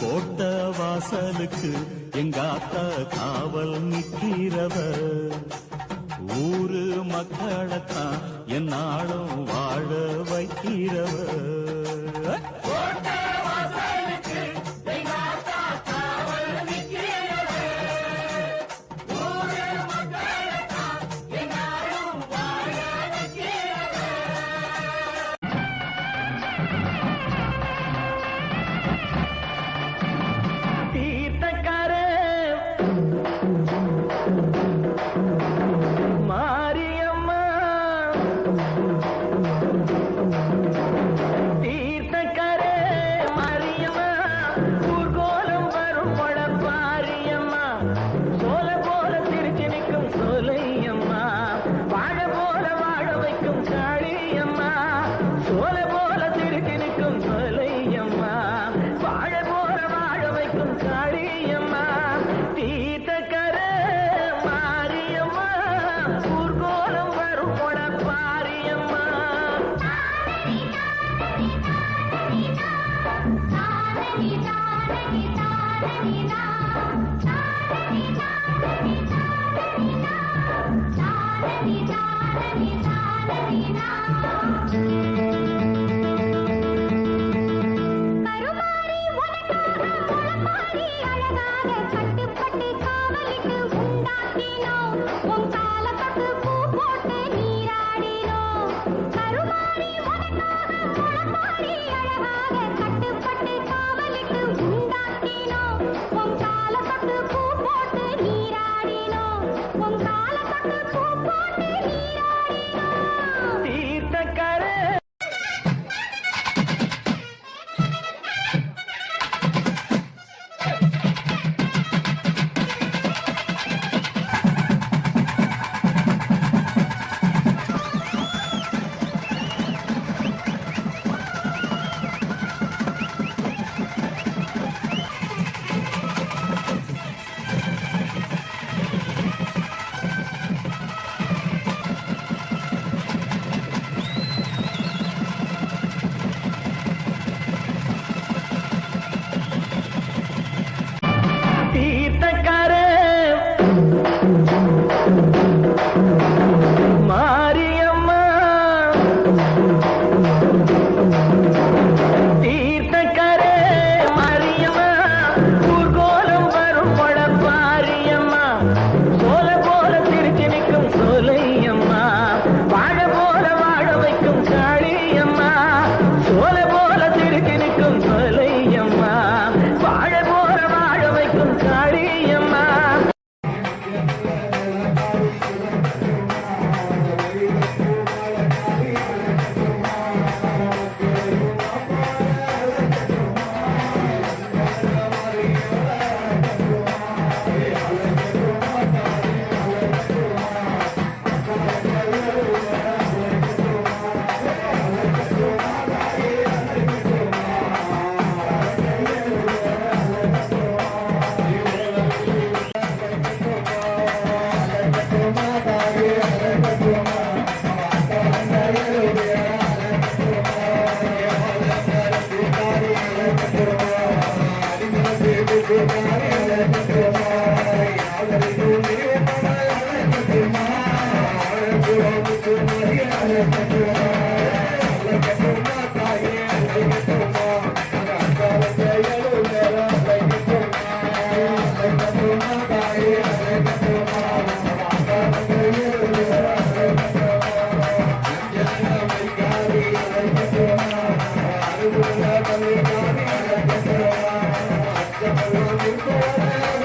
கோட்ட வாசலுக்கு எங்க ஆத்தா காவல் நிற்கிறவர்? ஊரு மக்களைத்தான் என்னாலும் வாழ வைக்கிறவர். அழகாக கட்டுப்பட்டு காவலுக்கு உண்டாக்கினோம். Oh, Thank you.